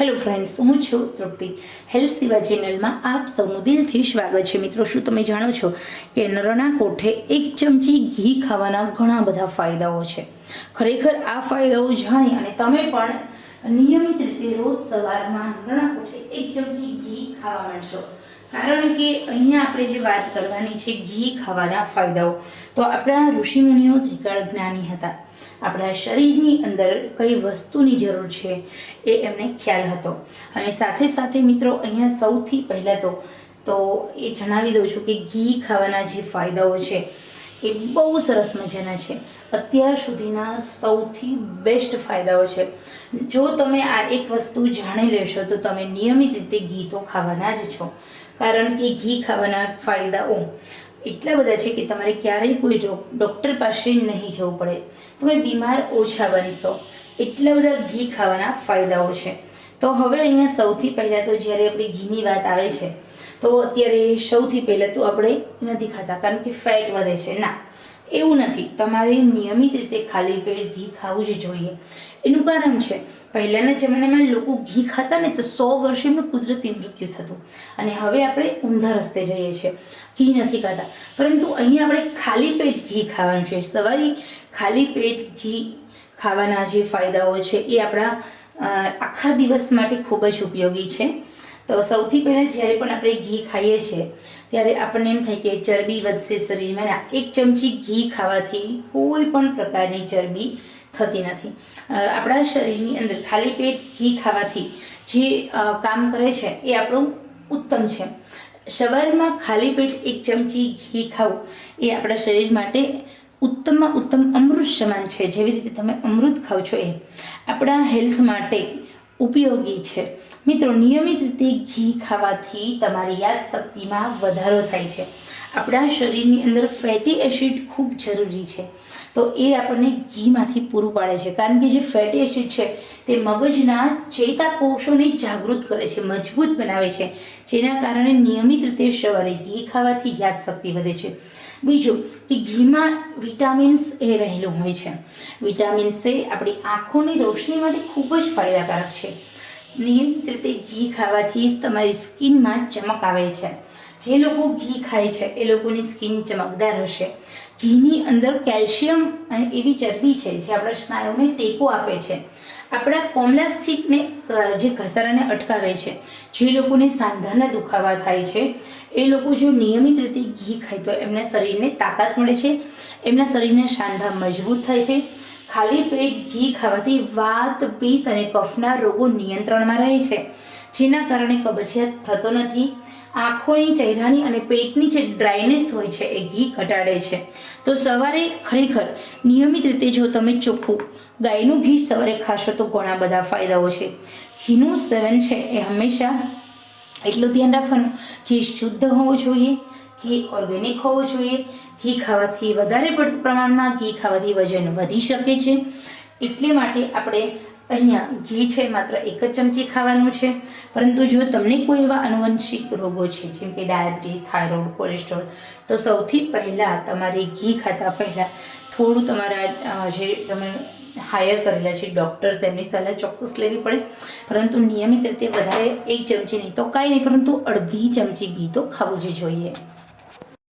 Hello friends, હું છું તૃપ્તિ. Health સેવા ચેનલમાં આપ સૌનું દિલથી સ્વાગત છે. મિત્રો, શું તમે જાણો છો કે નરના કોઠે એક ચમચી ઘી ખાવાના ઘણા બધા ફાયદાઓ છે? ખરેખર આ ફાયદાઓ જાણી અને તમે પણ નિયમિત રીતે રોજ સવારમાં નરના કોઠે એક ચમચી ઘી ખાવા માંડશો. કારણ કે અહીંયા આપણે જે વાત કરવાની છે, ઘી ખાવાના ફાયદાઓ, તો આપણા ઋષિમુનિઓ ત્રિકાળ જ્ઞાની હતા. આપણા શરીરની અંદર કઈ વસ્તુની જરૂર છે એ એમને ખ્યાલ હતો. અને સાથે સાથે મિત્રો, અહીંયા સૌથી પહેલાં તો તો એ જણાવી દઉં છું કે ઘી ખાવાના જે ફાયદાઓ છે, એ બહુ સરસ મજાના છે. અત્યાર સુધીના સૌથી બેસ્ટ ફાયદાઓ છે. જો તમે આ એક વસ્તુ જાણી લેશો, તો તમે નિયમિત રીતે ઘી તો ખાવાના જ છો. કારણ કે ઘી ખાવાના ફાયદાઓ એટલા બધા છે કે તમારે ક્યારેય કોઈ ડૉક્ટર પાસે નહીં જવું પડે. તમે બીમાર ઓછા બનશો. એટલા બધા ઘી ખાવાના ફાયદાઓ છે. તો હવે અહીંયા સૌથી પહેલાં તો જ્યારે આપણી ઘીની વાત આવે છે, તો અત્યારે સૌથી પહેલાં તો આપણે નથી ખાતા, કારણ કે ફેટ વધે છે. ના. એવું નથી. તમારે નિયમિત રીતે ખાલી પેટ ઘી ખાવું જ જોઈએ. એનું કારણ છે, પહેલાંના જમાનામાં લોકો ઘી ખાતા ને તો સો વર્ષે એમનું કુદરતી મૃત્યુ થતું. અને હવે આપણે ઊંધા રસ્તે જઈએ છીએ. ઘી નથી ખાતા. પરંતુ અહીંયા આપણે ખાલી પેટ ઘી ખાવાનું છે. સવારે ખાલી પેટ ઘી ખાવાના જે ફાયદાઓ છે, એ આપણા આખા દિવસ માટે ખૂબ જ ઉપયોગી છે. તો સૌથી પહેલાં જ્યારે પણ આપણે ઘી ખાઈએ છીએ, ત્યારે આપણને એમ થાય કે ચરબી વધશે શરીરમાં. એક ચમચી ઘી ખાવાથી કોઈ પણ પ્રકારની ચરબી થતી નથી. આપણા શરીરની અંદર ખાલી પેટ ઘી ખાવાથી જે કામ કરે છે એ આપણું ઉત્તમ છે. સવારમાં ખાલી પેટ એક ચમચી ઘી ખાવું એ આપણા શરીર માટે ઉત્તમમાં ઉત્તમ અમૃત સમાન છે. જેવી રીતે તમે અમૃત ખાઓ છો એ આપણા હેલ્થ માટે ઉપયોગી છે. મિત્રો, નિયમિત રીતે ઘી ખાવાથી તમારી યાદશક્તિમાં વધારો થાય છે. આપણા શરીરની અંદર ફેટી એસિડ ખૂબ જરૂરી છે. તો એ આપણને ઘીમાંથી પૂરું પાડે છે. કારણ કે જે ફેટી એસિડ છે, તે મગજના ચેતાકોષોને જાગૃત કરે છે, મજબૂત બનાવે છે. જેના કારણે નિયમિત રીતે સવારે ઘી ખાવાથી યાદશક્તિ વધે છે. બીજું કે ઘીમાં વિટામિન્સ એ રહેલું હોય છે. વિટામિન્સ એ આપણી આંખોની રોશની માટે ખૂબ જ ફાયદાકારક છે. નિયમિત રીતે ઘી ખાવાથી તમારી સ્કિનમાં ચમક આવે છે. જે લોકો ઘી ખાય છે, એ લોકોની સ્કિન ચમકદાર હશે. ઘીની અંદર કેલ્શિયમ અને એવી ચરબી છે જે આપણા સ્નાયુને ટેકો આપે છે. આપણા કોમલાસ્થિકને જે ઘસારાને અટકાવે છે. જે લોકોને સાંધાના દુખાવા થાય છે, એ લોકો જો નિયમિત રીતે ઘી ખાય તો એમના શરીરને તાકાત મળે છે. એમના શરીરના સાંધા મજબૂત થાય છે. ખાલી પેટ ઘી ખાવાથી વાત, પિત્ત અને કફના રોગો નિયંત્રણમાં રહે છે. જેના કારણે કબજિયાત થતો નથી. આંખોની, ચહેરાની અને પેટની જે ડ્રાયનેસ હોય છે એ ઘી ઘટાડે છે. તો સવારે ખરેખર નિયમિત રીતે જો તમે ચોખ્ખું ગાયનું ઘી સવારે ખાશો તો ઘણા બધા ફાયદાઓ છે. ઘીનું સેવન છે એ હંમેશા એટલું ધ્યાન રાખવાનું ઘી શુદ્ધ હોવું જોઈએ. ઘી ઓર્ગેનિક હોવું જોઈએ. ઘી ખાવાથી વધારે પડતું પ્રમાણમાં ઘી ખાવાથી વજન વધી શકે છે. એટલે માટે આપણે અહીંયા ઘી છે માત્ર એક જ ચમચી ખાવાનું છે. પરંતુ જો તમને કોઈ એવા આનુવંશિક રોગો છે, જેમ કે ડાયાબિટીસ, થાઇરોઇડ, કોલેસ્ટ્રોલ, તો સૌથી પહેલાં તમારે ઘી ખાતા પહેલાં થોડું તમારા જે તમે હાયર કરેલા છે ડૉક્ટર્સ તેમની સલાહ ચોક્કસ લેવી પડે. પરંતુ નિયમિત રીતે વધારે એક ચમચી નહીં તો કાંઈ નહીં, પરંતુ અડધી ચમચી ઘી તો ખાવું જ જોઈએ.